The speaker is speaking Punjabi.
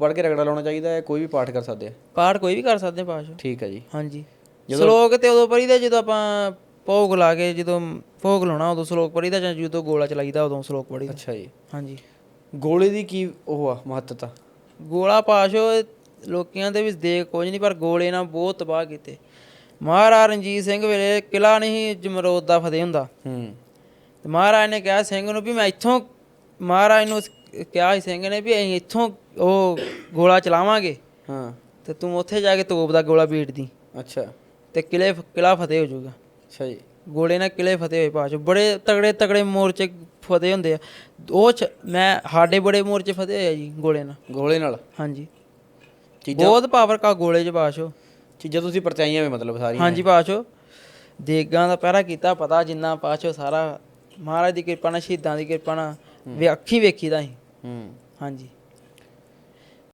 ਪੜ੍ਹ ਕੇ ਰਗੜਾ ਲਾਉਣਾ ਚਾਹੀਦਾ ਹੈ ਕੋਈ ਵੀ ਪਾਠ ਕਰ ਸਕਦੇ ਆ। ਪਾਠ ਕੋਈ ਵੀ ਕਰ ਸਕਦੇ ਪਾਸ਼। ਠੀਕ ਹੈ ਜੀ। ਹਾਂਜੀ। ਸ਼ਲੋਕ ਤੇ ਉਦੋਂ ਪੜੀਦਾ ਜਦੋਂ ਆਪਾਂ ਭੋਗ ਲਾ ਕੇ ਜਦੋਂ ਭੋਗ ਲਾਉਣਾ ਉਦੋਂ ਸ਼ਲੋਕ ਪੜੀਦਾ ਜਾਂ ਜਦੋਂ ਗੋਲਾ ਚਲਾਈਦਾ ਉਦੋਂ ਸ਼ਲੋਕ ਪੜੀਦਾ ਅੱਛਾ ਜੀ। ਹਾਂਜੀ। ਗੋਲੇ ਦੀ ਕੀ ਉਹ ਆ ਮਹੱਤਤਾ? ਗੋਲਾ ਪਾਸ਼ੋ ਲੋਕੀਆਂ ਦੇ ਵਿੱਚ ਦੇਖ ਕੁਝ ਨਹੀਂ ਪਰ ਗੋਲੇ ਨਾਲ ਬਹੁਤ ਤਬਾਹ ਕੀਤੇ। ਮਹਾਰਾਜਾ ਰਣਜੀਤ ਸਿੰਘ ਵੇਲੇ ਕਿਲਾ ਨਹੀਂ ਜਮਰੋਦ ਦਾ ਫਤਿਹ ਹੁੰਦਾ। ਹੂੰ। ਤੇ ਮਹਾਰਾਜ ਨੇ ਕਿਹਾ ਸਿੰਘ ਨੂੰ ਵੀ ਮੈਂ ਇੱਥੋਂ ਮਹਾਰਾਜ ਨੂੰ ਕਿਹਾ ਸੀ ਸਿੰਘ ਨੇ ਵੀ ਅਸੀਂ ਇੱਥੋਂ ਉਹ ਗੋਲਾ ਚਲਾਵਾਂਗੇ। ਹਾਂ। ਤੇ ਤੂੰ ਉੱਥੇ ਜਾ ਕੇ ਤੋਪ ਦਾ ਗੋਲਾ ਬੀਟ ਦੀ। ਅੱਛਾ। ਤੇ ਕਿਲੇ ਕਿਲਾ ਫਤਿਹ ਹੋ ਜਾਊਗਾ। ਅੱਛਾ ਜੀ। ਗੋਲੇ ਨਾਲ ਕਿਲੇ ਫਤਿਹ ਹੋਏ ਪਾਸ਼ੋ। ਬੜੇ ਤਗੜੇ ਤਗੜੇ ਮੋਰਚੇ ਫਤਿਹ ਹੁੰਦੇ ਆ। ਉਹ ਚ ਮੈਂ ਸਾਡੇ ਬੜੇ ਮੋਰਚੇ ਫਤਿਹ ਹੋਏ ਆ ਜੀ ਗੋਲੇ ਨਾਲ। ਗੋਲੇ ਨਾਲ? ਹਾਂਜੀ। ਚੀਜ਼ਾਂ ਬਹੁਤ ਪਾਵਰ ਕਾ ਗੋਲੇ ਚ ਪਾਸ਼ੋ ਚੀਜ਼ਾਂ ਤੁਸੀਂ ਪਰਚਾਈਆਂ ਵੇ ਮਤਲਬ ਸਾਰੀਆਂ। ਹਾਂਜੀ ਪਾਸ਼ੋ ਦੇਗਾਂ ਦਾ ਪਹਿਰਾ ਕੀਤਾ ਪਤਾ ਜਿੰਨਾ ਪਾਸ਼ੋ ਸਾਰਾ। ਮਹਾਰਾਜ ਦੀ ਕਿਰਪਾ ਨਾਲ ਸ਼ਹੀਦਾਂ ਦੀ ਕਿਰਪਾ ਨਾਲ। ਵੀ ਅੱਖੀਂ ਵੇਖੀਦਾ ਸੀ ਹੂੰ ਹਾਂਜੀ।